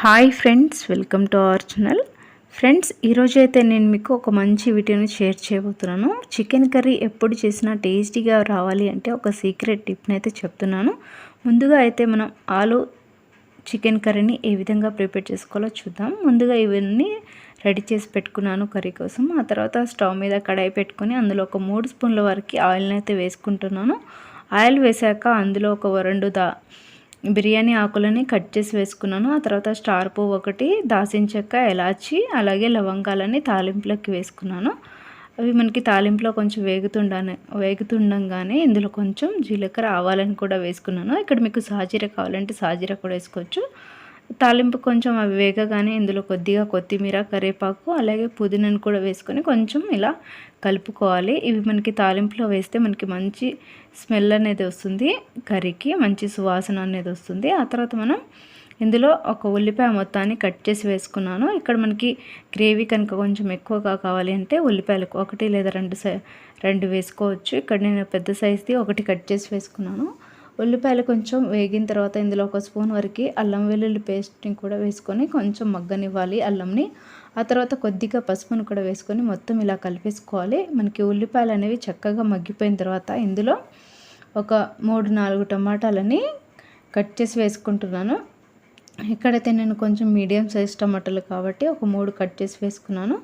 Hi friends welcome to our channel. Friends ఈరోజు అయితే నేను మీకు ఒక మంచి వీడియోని షేర్ చేయబోతున్నాను. చికెన్ కర్రీ ఎప్పుడు చేసినా టేస్టీగా రావాలి అంటే ఒక సీక్రెట్ టిప్ని అయితే చెప్తున్నాను. ముందుగా అయితే మనం ఆలు చికెన్ కర్రీని ఏ విధంగా ప్రిపేర్ చేసుకోవాలో చూద్దాం. ముందుగా ఇవన్నీ రెడీ చేసి పెట్టుకున్నాను కర్రీ కోసం. ఆ తర్వాత స్టవ్ మీద కడాయి పెట్టుకొని అందులో ఒక మూడు స్పూన్ల వరకు ఆయిల్ని అయితే వేసుకుంటున్నాను. ఆయిల్ వేసాక అందులో ఒక రెండు దా బిర్యానీ ఆకులని కట్ చేసి వేసుకున్నాను. ఆ తర్వాత స్టార్ పువ్వు ఒకటి దాసిన చెక్క ఎలాచి అలాగే లవంగాలని తాలింపులోకి వేసుకున్నాను. అవి మనకి తాలింపులో కొంచెం వేగుతుండనే వేగుతుండగానే ఇందులో కొంచెం జీలకర్ర ఆవాలని కూడా వేసుకున్నాను. ఇక్కడ మీకు సాజీర కావాలంటే సాజీర కూడా వేసుకోవచ్చు. తాలింపు కొంచెం అవి వేగగానే ఇందులో కొద్దిగా కొత్తిమీర కరివేపాకు అలాగే పుదీనాను కూడా వేసుకొని కొంచెం ఇలా కలుపుకోవాలి. ఇవి మనకి తాలింపులో వేస్తే మనకి మంచి స్మెల్ అనేది వస్తుంది కర్రీకి మంచి సువాసన అనేది వస్తుంది. ఆ తర్వాత మనం ఇందులో ఒక ఉల్లిపాయ మొత్తాన్ని కట్ చేసి వేసుకున్నాను. ఇక్కడ మనకి గ్రేవీ కనుక కొంచెం ఎక్కువగా కావాలి అంటే ఉల్లిపాయలకు ఒకటి లేదా రెండు రెండు వేసుకోవచ్చు. ఇక్కడ నేను పెద్ద సైజ్ది ఒకటి కట్ చేసి వేసుకున్నాను. ఉల్లిపాయలు కొంచెం వేగిన తర్వాత ఇందులో ఒక స్పూన్ వరకు అల్లం వెల్లుల్లి పేస్ట్ని కూడా వేసుకొని కొంచెం మగ్గనివ్వాలి అల్లంని. ఆ తర్వాత కొద్దిగా పసుపును కూడా వేసుకొని మొత్తం ఇలా కలిపేసుకోవాలి. మనకి ఉల్లిపాయలు అనేవి చక్కగా మగ్గిపోయిన తర్వాత ఇందులో ఒక మూడు నాలుగు టమాటాలని కట్ చేసి వేసుకుంటున్నాను. ఇక్కడైతే నేను కొంచెం మీడియం సైజ్ టమాటాలు కాబట్టి ఒక మూడు కట్ చేసి వేసుకున్నాను.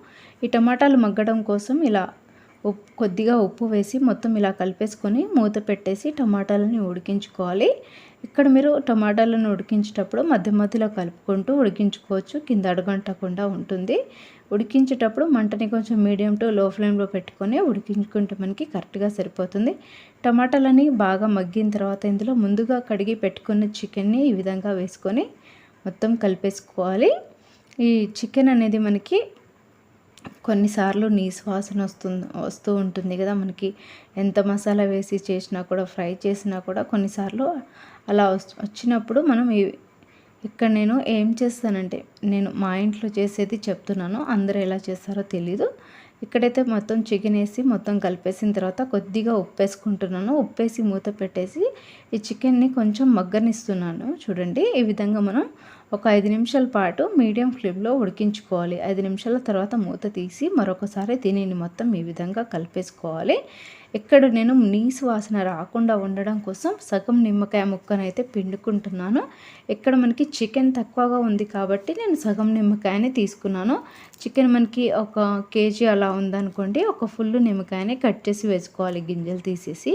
ఈ టమాటాలు మగ్గడం కోసం ఇలా ఉప్పు కొద్దిగా ఉప్పు వేసి మొత్తం ఇలా కలిపేసుకొని మూత పెట్టేసి టమాటాలని ఉడికించుకోవాలి. ఇక్కడ మీరు టమాటాలను ఉడికించేటప్పుడు మధ్య మధ్యలో కలుపుకుంటూ ఉడికించుకోవచ్చు. కింద అడగంటకుండా ఉంటుంది. ఉడికించేటప్పుడు మంటని కొంచెం మీడియం టు లో ఫ్లేమ్లో పెట్టుకొని ఉడికించుకుంటే మనకి కరెక్ట్గా సరిపోతుంది. టమాటాలని బాగా మగ్గిన తర్వాత ఇందులో ముందుగా కడిగి పెట్టుకున్న చికెన్ని ఈ విధంగా వేసుకొని మొత్తం కలిపేసుకోవాలి. ఈ చికెన్ అనేది మనకి కొన్నిసార్లు నీ వాసన వస్తుంది వస్తూ ఉంటుంది కదా మనకి. ఎంత మసాలా వేసి చేసినా కూడా ఫ్రై చేసినా కూడా కొన్నిసార్లు అలా వచ్చినప్పుడు మనం ఇక్కడ నేను ఏం చేస్తానంటే నేను మా ఇంట్లో చేసేది చెప్తున్నాను. అందరూ ఎలా చేస్తారో తెలీదు. ఇక్కడైతే మొత్తం చికెన్ వేసి మొత్తం కలిపేసిన తర్వాత కొద్దిగా ఉప్పు వేసుకుంటున్నాను ఉప్పు వేసి మూత పెట్టేసి ఈ చికెన్ని కొంచెం మగ్గనిస్తున్నాను. చూడండి ఈ విధంగా మనం ఒక ఐదు నిమిషాల పాటు మీడియం ఫ్లేమ్లో ఉడికించుకోవాలి. ఐదు నిమిషాల తర్వాత మూత తీసి మరొకసారి దీనిని మొత్తం ఈ విధంగా కలిపేసుకోవాలి. ఇక్కడ నేను నీసు వాసన రాకుండా ఉండడం కోసం సగం నిమ్మకాయ ముక్కనైతే పిండుకుంటున్నాను. ఇక్కడ మనకి చికెన్ తక్కువగా ఉంది కాబట్టి నేను సగం నిమ్మకాయని తీసుకున్నాను. చికెన్ మనకి ఒక కేజీ అలా ఉందనుకోండి ఒక ఫుల్ నిమ్మకాయని కట్ చేసి వేసుకోవాలి గింజలు తీసేసి.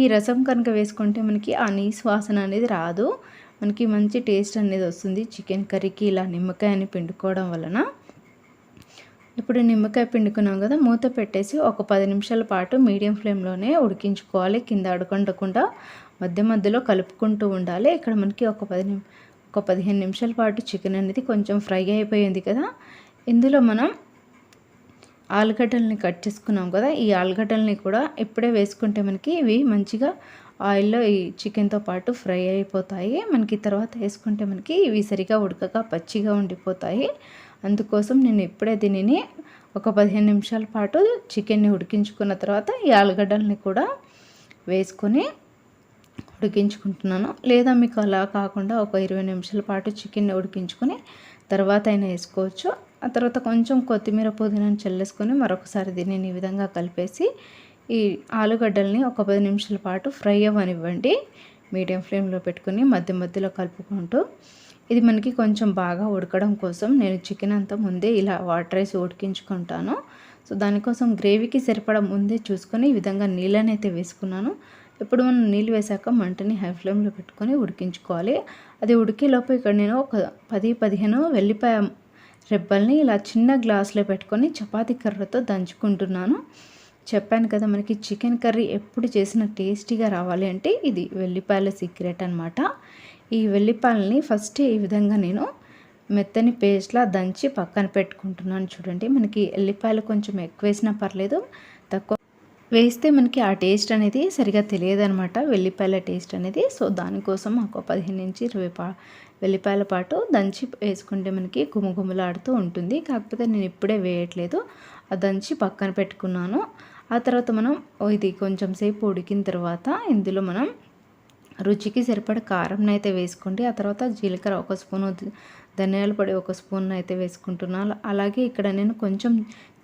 ఈ రసం కనుక వేసుకుంటే మనకి ఆ నీసు వాసన అనేది రాదు. మనకి మంచి టేస్ట్ అనేది వస్తుంది. చికెన్ కర్రీకి ఇలా నిమ్మకాయని పిండుకోవడం వలన. ఇప్పుడు నిమ్మకాయ పిండుకున్నాం కదా మూత పెట్టేసి ఒక పది నిమిషాల పాటు మీడియం ఫ్లేమ్లోనే ఉడికించుకోవాలి. కింద అడుకుండకుండా మధ్య మధ్యలో కలుపుకుంటూ ఉండాలి. ఇక్కడ మనకి ఒక పది ఒక పదిహేను నిమిషాల పాటు చికెన్ అనేది కొంచెం ఫ్రై అయిపోయింది కదా. ఇందులో మనం ఆలుగడ్డల్ని కట్ చేసుకున్నాం కదా. ఈ ఆలుగడ్డల్ని కూడా ఇప్పుడే వేసుకుంటే మనకి ఇవి మంచిగా ఆయిల్లో ఈ చికెన్తో పాటు ఫ్రై అయిపోతాయి. మనకి తర్వాత వేసుకుంటే మనకి ఇవి సరిగా ఉడకక పచ్చిగా ఉండిపోతాయి. అందుకోసం నేను ఇప్పుడే దీనిని ఒక పదిహేను నిమిషాల పాటు చికెన్ని ఉడికించుకున్న తర్వాత ఈ ఆలుగడ్డల్ని కూడా వేసుకొని ఉడికించుకుంటున్నాను. లేదా మీకు అలా కాకుండా ఒక ఇరవై నిమిషాల పాటు చికెన్ని ఉడికించుకొని తర్వాత అయినా వేసుకోవచ్చు. ఆ తర్వాత కొంచెం కొత్తిమీర పుదీనాను చల్లేసుకొని మరొకసారి దీనిని ఈ విధంగా కలిపేసి ఈ ఆలుగడ్డల్ని ఒక పది నిమిషాల పాటు ఫ్రై అవ్వనివ్వండి. మీడియం ఫ్లేమ్లో పెట్టుకుని మధ్య మధ్యలో కలుపుకుంటూ ఇది మనకి కొంచెం బాగా ఉడకడం కోసం నేను చికెన్ అంతా ముందే ఇలా వాటర్ వేసి ఉడికించుకుంటాను. సో దానికోసం గ్రేవీకి సరిపడా ముందే చూసుకొని ఈ విధంగా నీళ్ళని అయితే వేసుకున్నాను. ఇప్పుడు మనం నీళ్ళు వేసాక మంటని హై ఫ్లేమ్లో పెట్టుకొని ఉడికించుకోవాలి. అది ఉడికేలోపు ఇక్కడ నేను ఒక పది పదిహేను వెల్లిపాయ రెబ్బల్ని ఇలా చిన్న గ్లాస్లో పెట్టుకొని చపాతీ కర్రతో దంచుకుంటున్నాను. చెప్పాను కదా మనకి చికెన్ కర్రీ ఎప్పుడు చేసిన టేస్టీగా రావాలి అంటే ఇది వెల్లిపాయల సీక్రెట్ అనమాట ఈ వెల్లిపాయలని ఫస్ట్ ఈ విధంగా నేను మెత్తని పేస్ట్లా దంచి పక్కన పెట్టుకుంటున్నాను చూడండి. మనకి ఎల్లిపాయలు కొంచెం ఎక్కువ వేసినా పర్లేదు తక్కువ వేస్తే మనకి ఆ టేస్ట్ అనేది సరిగా తెలియదు అనమాట వెల్లిపాయల టేస్ట్ అనేది. సో దానికోసం ఒక పదిహేను నుంచి ఇరవై పా వెల్లిపాయల పాటు దంచి వేసుకుంటే మనకి గుమగుమలాడుతూ ఉంటుంది. కాకపోతే నేను ఇప్పుడే వేయట్లేదు ఆ దంచి పక్కన పెట్టుకున్నాను. ఆ తర్వాత మనం ఇది కొంచెం సేపు ఉడికిన తర్వాత ఇందులో మనం రుచికి సరిపడ కారం అయితే వేసుకోండి. ఆ తర్వాత జీలకర్ర ఒక స్పూను ధనియాల పొడి ఒక స్పూన్ అయితే వేసుకుంటున్నాను. అలాగే ఇక్కడ నేను కొంచెం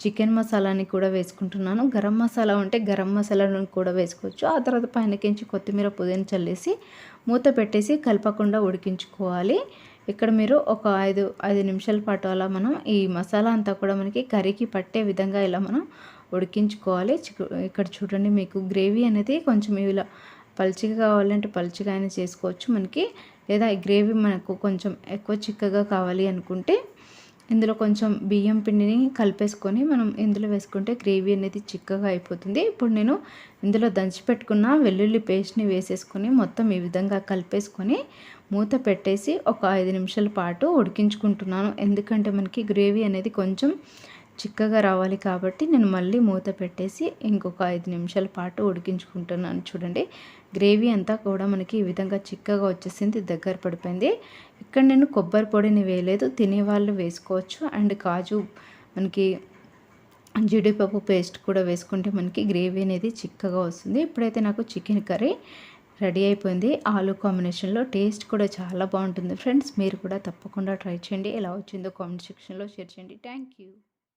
చికెన్ మసాలాని కూడా వేసుకుంటున్నాను. గరం మసాలా ఉంటే గరం మసాలాను కూడా వేసుకోవచ్చు. ఆ తర్వాత పైనకించి కొత్తిమీర పుదీన చల్లేసి మూత పెట్టేసి కలపకుండా ఉడికించుకోవాలి. ఇక్కడ మీరు ఒక ఐదు ఐదు నిమిషాల పాటు అలా మనం ఈ మసాలా అంతా కూడా మనకి కర్రీకి పట్టే విధంగా ఇలా మనం ఉడికించుకోవాలి. ఇక్కడ చూడండి మీకు గ్రేవీ అనేది కొంచెం ఇలా పల్చిగా కావాలంటే పల్చిగా అయినా చేసుకోవచ్చు మనకి. లేదా ఈ గ్రేవీ మనకు కొంచెం ఎక్కువ చిక్కగా కావాలి అనుకుంటే ఇందులో కొంచెం బియ్యం పిండిని కలిపేసుకొని మనం ఇందులో వేసుకుంటే గ్రేవీ అనేది చిక్కగా అయిపోతుంది. ఇప్పుడు నేను ఇందులో దంచి పెట్టుకున్న వెల్లుల్లి పేస్ట్ని వేసేసుకొని మొత్తం ఈ విధంగా కలిపేసుకొని మూత పెట్టేసి ఒక ఐదు నిమిషాల పాటు ఉడికించుకుంటున్నాను. ఎందుకంటే మనకి గ్రేవీ అనేది కొంచెం చిక్కగా రావాలి కాబట్టి నేను మళ్ళీ మూత పెట్టేసి ఇంకొక ఐదు నిమిషాల పాటు ఉడికించుకుంటున్నాను. చూడండి గ్రేవీ అంతా కూడా మనకి ఈ విధంగా చిక్కగా వచ్చేసింది దగ్గర పడిపోయింది. ఇక్కడ నేను కొబ్బరి పొడిని వేయలేదు తినేవాళ్ళు వేసుకోవచ్చు. అండ్ కాజు మనకి జీడిపప్పు పేస్ట్ కూడా వేసుకుంటే మనకి గ్రేవీ అనేది చిక్కగా వస్తుంది. ఇప్పుడైతే నాకు చికెన్ కర్రీ రెడీ అయిపోయింది. ఆలు కాంబినేషన్లో టేస్ట్ కూడా చాలా బాగుంటుంది. ఫ్రెండ్స్ మీరు కూడా తప్పకుండా ట్రై చేయండి. ఎలా వచ్చిందో కామెంట్ సెక్షన్లో షేర్ చేయండి. Thank you